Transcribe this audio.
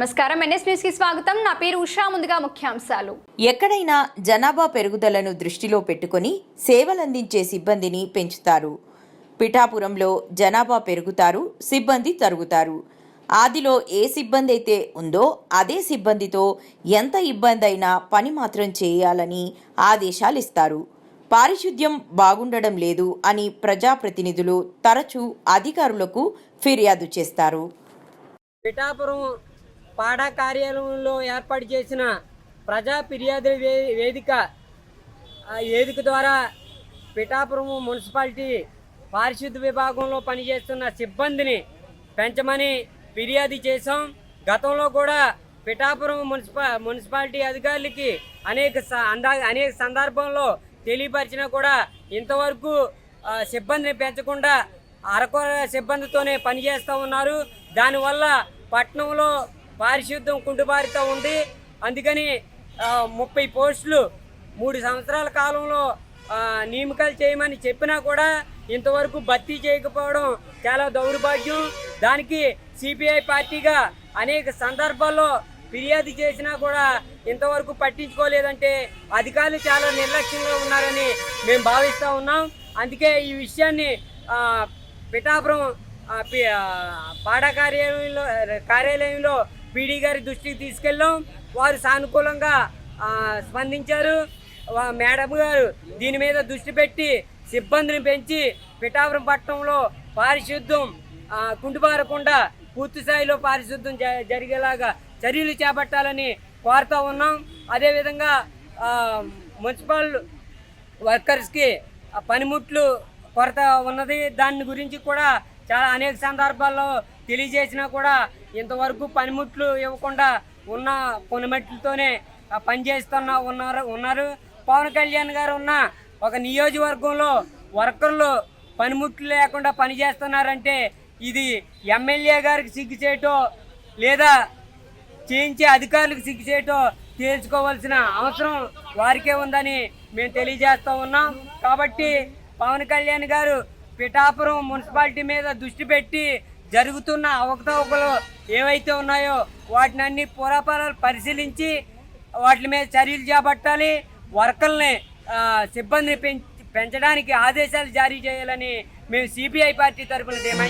నమస్కారం. ఎన్ఎస్ న్యూస్కి స్వాగతం. నా పేరు ఉషా. ముందుగా ముఖ్యాంశాలు. ఎక్కడైనా జనాభా పెరుగుదలను దృష్టిలో పెట్టుకొని సేవలందించే సిబ్బందిని పెంచుతారు. పిఠాపురంలో జనాభా పెరుగుతారు సిబ్బంది తరుగుతారు. ఆదిలో ఏ సిబ్బంది అయితే ఉందో అదే సిబ్బందితో ఎంత ఇబ్బంది అయినా పని మాత్రం చేయాలని ఆదేశాలు ఇస్తారు పారిశుద్ధ్యం బాగుండడం లేదు అని ప్రజాప్రతినిధులు తరచూ అధికారులకు ఫిర్యాదు చేస్తారు. పిఠాపురం పాడా కార్యాలయంలో ఏర్పాటు చేసిన ప్రజా ఫిర్యాదుల వే- వేదిక వేదిక ద్వారా పిఠాపురం మున్సిపాలిటీ పారిశుద్ధ విభాగంలో పనిచేస్తున్న సిబ్బందిని పెంచమని ఫిర్యాదు చేశాం. గతంలో కూడా పిఠాపురం మున్సిపా మున్సిపాలిటీ అధికారులకి అనేక అందా అనేక సందర్భంలో తెలియపరిచినా కూడా ఇంతవరకు సిబ్బందిని పెంచకుండా అరకొర సిబ్బందితోనే పనిచేస్తూ ఉన్నారు. దానివల్ల పట్టణంలో పారిశుద్ధ్యం కుంటుబారితో ఉంది. అందుకని ముప్పై పోస్టులు మూడు సంవత్సరాల కాలంలో నియమకాలు చేయమని చెప్పినా కూడా ఇంతవరకు భర్తీ చేయకపోవడం చాలా దౌర్భాగ్యం. దానికి సిపిఐ పార్టీగా అనేక సందర్భాల్లో ఫిర్యాదు చేసినా కూడా ఇంతవరకు పట్టించుకోలేదంటే అధికారులు చాలా నిర్లక్ష్యంగా ఉన్నారని మేము భావిస్తూ ఉన్నాం. అందుకే ఈ విషయాన్ని పిఠాపురం పి- పాడా కార్యాలయంలో కార్యాలయంలో పీడీ గారి దృష్టికి తీసుకెళ్ళాం. వారు సానుకూలంగా స్పందించారు. మేడం గారు దీని మీద దృష్టి పెట్టి సిబ్బందిని పెంచి పిఠాపురం పట్టణంలో పారిశుద్ధ్యం ఆ, కుంటుబారకుండా పూర్తి స్థాయిలో పారిశుద్ధ్యం జ- జరిగేలాగా చర్యలు చేపట్టాలని కోరుతూ ఉన్నాం. అదేవిధంగా మున్సిపల్ వర్కర్స్కి పనిముట్లు కొరత ఉన్నది. దాని గురించి కూడా చాలా అనేక సందర్భాల్లో తెలియజేసినా కూడా ఇంతవరకు పనిముట్లు ఇవ్వకుండా ఉన్న పనిముట్లతోనే ఆ, పనిచేస్తున్న ఉన్నారు ఉన్నారు. పవన్ కళ్యాణ్ గారు ఉన్న ఒక నియోజకవర్గంలో వర్కర్లు పనిముట్లు లేకుండా పనిచేస్తున్నారంటే ఇది ఎమ్మెల్యే గారికి సిగ్గు చేయటో లేదా చేయించే అధికారులకు సిగ్గు చేయటో తేల్చుకోవాల్సిన అవసరం వారికే ఉందని మేము తెలియజేస్తూ ఉన్నాం. కాబట్టి పవన్ కళ్యాణ్ గారు పిఠాపురం మున్సిపాలిటీ మీద దృష్టి పెట్టి జరుగుతున్న అవకతవకలు ఏవైతే ఉన్నాయో వాటిని అన్ని పూరాపారాలు పరిశీలించి వాటి మీద చర్యలు చేపట్టాలి. వర్కర్ని సిబ్బందిని పెంచడానికి ఆదేశాలు జారీ చేయాలని మేము సిపిఐ పార్టీ తరఫున డిమాండ్